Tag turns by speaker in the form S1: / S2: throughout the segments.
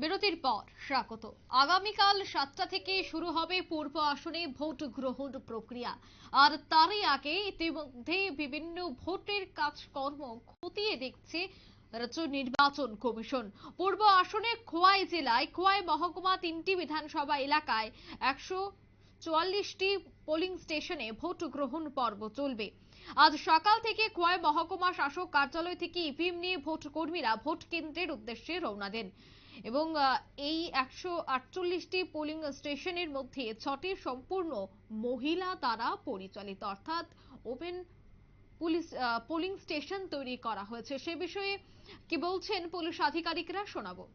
S1: বিরতির পর স্বাগত। আগামীকাল সাতটা থেকে শুরু হবে পূর্ব আসনে ভোট গ্রহণ প্রক্রিয়া। আর তারই আগে ইতিমধ্যে বিভিন্ন ভোটের কাজকর্ম খতিয়ে দেখছে রাজ্য নির্বাচন কমিশন। পূর্ব আসনে খোয়াই জেলায়, খোয়াই মহকুমা তিনটি বিধানসভা এলাকায় একশো চুয়াল্লিশটি পোলিং স্টেশনে ভোট গ্রহণ পর্ব চলবে। আজ সকাল থেকে খোয়াই মহকুমা শাসক কার্যালয় থেকে ইভিএম নিয়ে ভোট কর্মীরা ভোট কেন্দ্রের উদ্দেশ্যে রওনা দেন। এবং আহ, এই একশো আটচল্লিশটি পোলিং স্টেশনের মধ্যে ছটি সম্পূর্ণ মহিলা দ্বারা পরিচালিত অর্থাৎ open police ah, polling station তৈরি করা হয়েছে সে বিষয়ে কি বলছেন পুলিশ আধিকারিকরা শোনাবো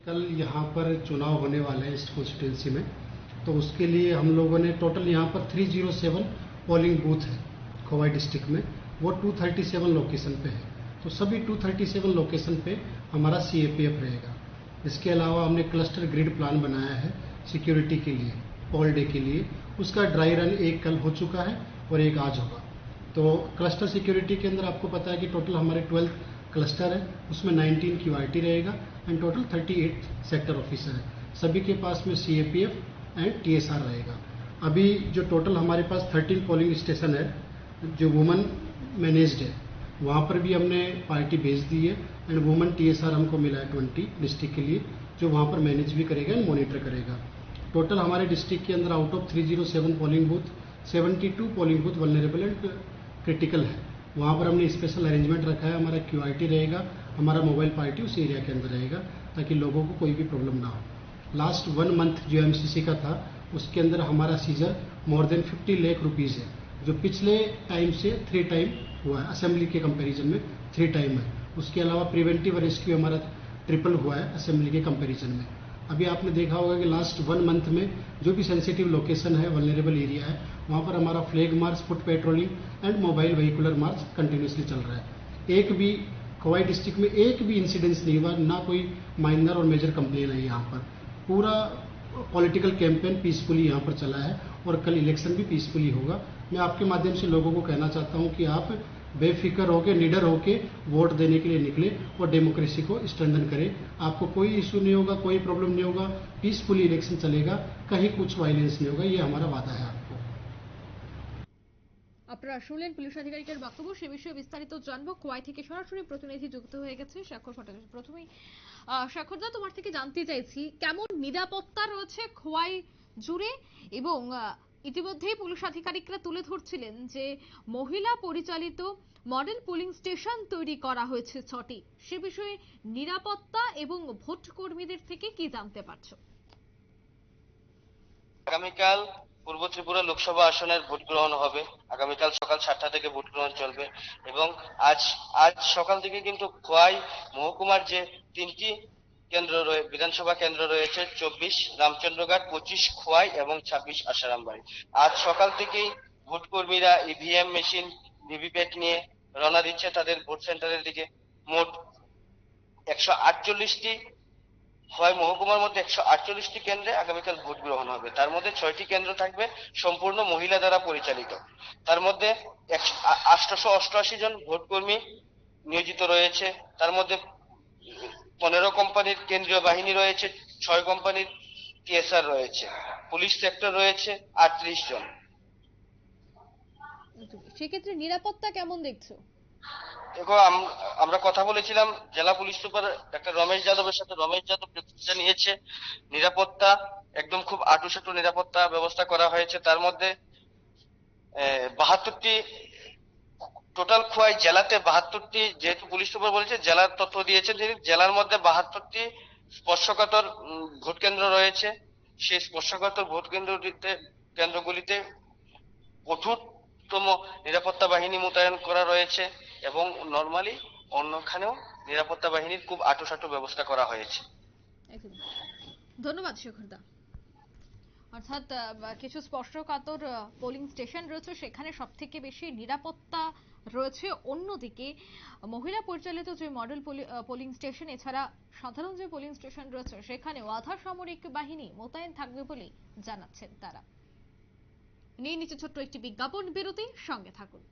S2: कल यहाँ पर चुनाव होने वाले हैं इस कॉन्स्टिट्यूंसी में तो उसके लिए हम लोगों ने टोटल यहाँ पर 307 पोलिंग बूथ है खोवाई डिस्ट्रिक्ट में वो 237 लोकेशन पे है तो सभी 237 लोकेशन पे हमारा सीएपीएफ रहेगा। इसके अलावा हमने क्लस्टर ग्रिड प्लान बनाया है सिक्योरिटी के लिए ऑल डे के लिए। उसका ड्राई रन एक कल हो चुका है और एक आज होगा। तो क्लस्टर सिक्योरिटी के अंदर आपको पता है कि टोटल हमारे 12 क्लस्टर है, उसमें 19 क्यू रहेगा एंड टोटल 38 सेक्टर ऑफिसर है। सभी के पास में सीएपीएफ एंड टीएसआर रहेगा। अभी जो टोटल हमारे पास 13 पोलिंग स्टेशन है, जो वुमन मैनेज्ड है वहाँ पर भी हमने पार्टी भेज दी है एंड वुमन टीएसआर हमको मिला है ट्वेंटी डिस्ट्रिक्ट के लिए, जो वहाँ पर मैनेज भी करेगा एंड मॉनिटर करेगा। टोटल हमारे डिस्ट्रिक्ट के अंदर out of 307 polling booth 72 polling booth vulnerable and critical है। वहाँ पर हमने स्पेशल अरेंजमेंट रखा है, हमारा क्यू रहेगा, हमारा मोबाइल पार्टी उस एरिया के अंदर रहेगा, ताकि लोगों को कोई भी प्रॉब्लम ना हो। लास्ट वन मंथ जो एमसीसी का था, उसके अंदर हमारा seizure more than fifty lakh rupees है। जो पिछले टाइम से थ्री टाइम हुआ है। असेंबली के कंपैरिजन में थ्री टाइम है। उसके अलावा प्रिवेंटिव रेस्क्यू हमारा ट्रिपल हुआ है असेंबली के कंपैरिजन में। अभी आपने देखा होगा कि लास्ट वन मंथ में जो भी सेंसिटिव लोकेशन है वनरेबल एरिया है, वहाँ पर हमारा flag march foot patrolling and mobile vehicular march continuously चल रहा है। एक भी खोवाई डिस्ट्रिक्ट में एक भी इंसिडेंस नहीं हुआ, ना कोई माइनर और मेजर कंप्लेन है यहाँ पर। पूरा पॉलिटिकल कैंपेन पीसफुली यहाँ पर चला है और कल इलेक्शन भी पीसफुली होगा। मैं आपके माध्यम से लोगों को कहना चाहता हूँ कि आप बेफिक्र होकर निडर होकर वोट देने के लिए निकले और डेमोक्रेसी को स्ट्रेंथन करें। आपको कोई इश्यू नहीं होगा, कोई प्रॉब्लम नहीं होगा। पीसफुली इलेक्शन चलेगा, कहीं कुछ वायलेंस नहीं होगा, ये हमारा वादा है
S1: আপনারা শুনলেন পুলিশ আধিকারিকের বক্তব্য। সে বিষয়ে বিস্তারিত জানব। কোয়াই থেকে সরাসরি প্রতিনিধি যুক্ত হয়ে গেছে স্বাক্ষর ফটোগ্রাফি প্রথমেই স্বাক্ষরদা, তোমার থেকে জানতে চাইছি, কেমন নিরাপত্তা রয়েছে খোয়াই জুড়ে? এবং ইতিমধ্যেই পুলিশ আধিকারিকরা তুলে ধরছিলেন যে, মহিলা পরিচালিত মডেল পোলিং স্টেশন তৈরি করা হয়েছে ছটি। সে বিষয়ে নিরাপত্তা এবং ভোট কর্মীদের থেকে কি জানতে পারছ?
S3: আগামীকাল পূর্ব ত্রিপুরা লোকসভা আসনের ভোট গ্রহণ হবে। আগামীকাল সকাল সাতটা থেকে ভোট গ্রহণ চলবে এবং আজ আজ সকাল থেকে কিন্তু খোয়াই মহকুমার যে তিনটি কেন্দ্র রয়ে, বিধানসভা কেন্দ্র রয়েছে, চব্বিশ রামচন্দ্রঘাট পঁচিশ খোয়াই এবং ছাব্বিশ আসারামবাড়ি আজ সকাল থেকেই ভোট কর্মীরা ইভিএম মেশিন, ভিভিপ্যাট নিয়ে রওনা দিচ্ছে তাদের ভোট সেন্টারের দিকে। মোট একশো আটচল্লিশটি হয় মহকুমার মধ্যে একশো আটচল্লিশটি কেন্দ্রে আগামীকাল ভোট গ্রহণ হবে। তার মধ্যে ছয়টি কেন্দ্র থাকবে সম্পূর্ণ মহিলা দ্বারা পরিচালিত। তার মধ্যে আটশোশো অষ্টআশি জন ভোটকর্মী নিয়োজিত রয়েছে। তার মধ্যে পনেরো কোম্পানির কেন্দ্রীয় বাহিনী রয়েছে, ছয় কোম্পানির টিএসআর রয়েছে, পুলিশ সেক্টর রয়েছে, আটত্রিশ জন।
S1: সেক্ষেত্রে নিরাপত্তা কেমন দেখছ?
S3: আমরা কথা বলেছিলাম, জেলা পুলিশ সুপার ডাক্তার রমেশ যাদবের সাথে। রমেশ যাদব নেতৃত্ব নিয়েছে, নিরাপত্তা, একদম খুব আটুসাটু নিরাপত্তা ব্যবস্থা করা হয়েছে। তার মধ্যে বাহাত্তরটি, টোটাল খোয়াই জেলাতে বাহাত্তরটি, যেহেতু পুলিশ সুপার বলেছে, জেলার তথ্য দিয়েছেন তিনি, জেলার মধ্যে বাহাত্তরটি স্পর্শকাতর ভোট কেন্দ্র রয়েছে। সেই স্পর্শকাতর ভোট কেন্দ্রটিতে, কেন্দ্রগুলিতে কঠোরতম নিরাপত্তা বাহিনী মোতায়েন করা রয়েছে। এবং নর্মালি অন্যখানেও নিরাপত্তা বাহিনীর খুব আটোসাটো ব্যবস্থা করা হয়েছে।
S1: ধন্যবাদ শেখরদা অর্থাৎ কিছু স্পর্শকাতর পোলিং স্টেশন রয়েছে, সেখানে সব থেকে বেশি নিরাপত্তা রয়েছে। অন্যদিকে, মহিলা পরিচালিত যে মডেল পোলিং স্টেশন এছাড়া সাধারণ যে পোলিং স্টেশন রয়েছে, সেখানেও আধা সামরিক বাহিনী মোতায়েন থাকবে বলে জানাচ্ছেন তারা। নিয়ে নিচে ছোট্ট একটি বিজ্ঞাপন বিরতি, সঙ্গে থাকুন।